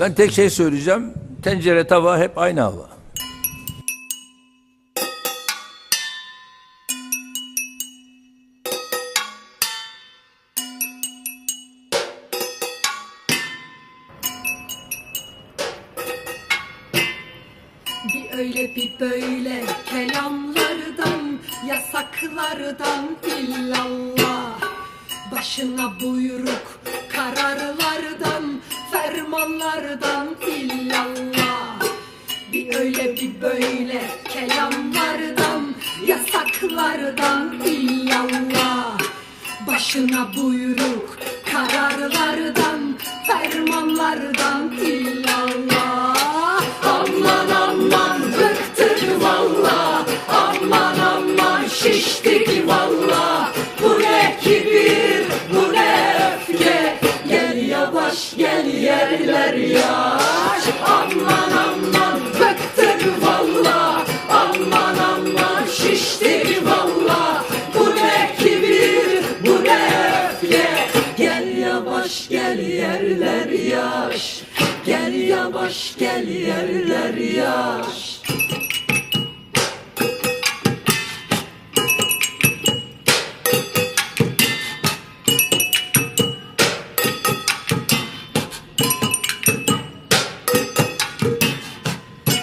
Ben tek şey söyleyeceğim. Tencere tava hep aynı hava. Bir öyle bir böyle kelamlardan Yasaklardan illallah Başına buyruk kararlardan Fermanlardan illallah. Bir öyle bir böyle kelamlardan Yasaklardan illallah. Başına buyruk kararlardan Fermanlardan illallah yerler yaş Gel yavaş gel yerler yaş.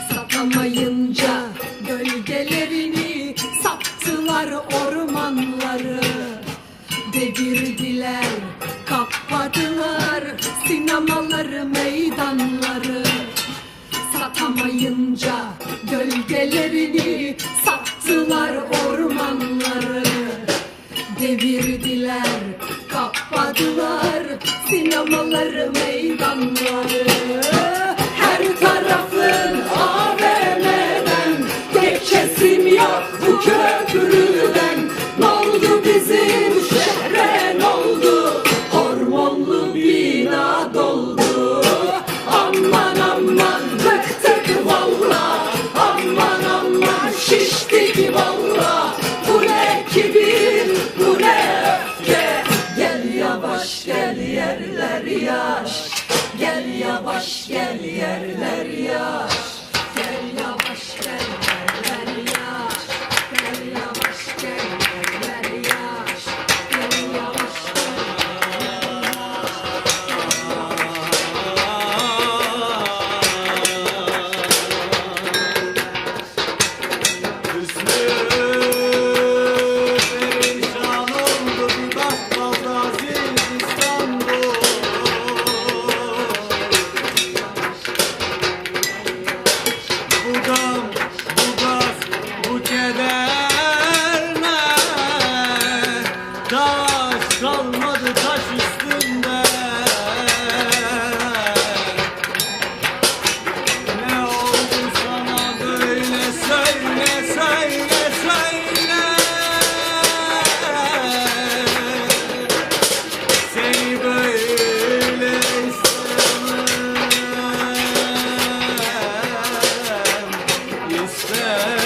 Satamayınca gölgelerini sattılar ormanları. Devirdiler, sinemaları, meydanları Satamayınca gölgelerini sattılar ormanları. Devirdiler, kapadılar sinemaları, meydanları yaş Gel yavaş gel yerler yaş Taş kalmadı taş üstünde. Ne oldu sana böyle? Söyle söyle söyle. Seni böyle istemem. Aman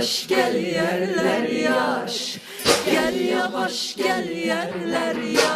yavaş gel yerler yaş Gel yavaş gel yerler yaş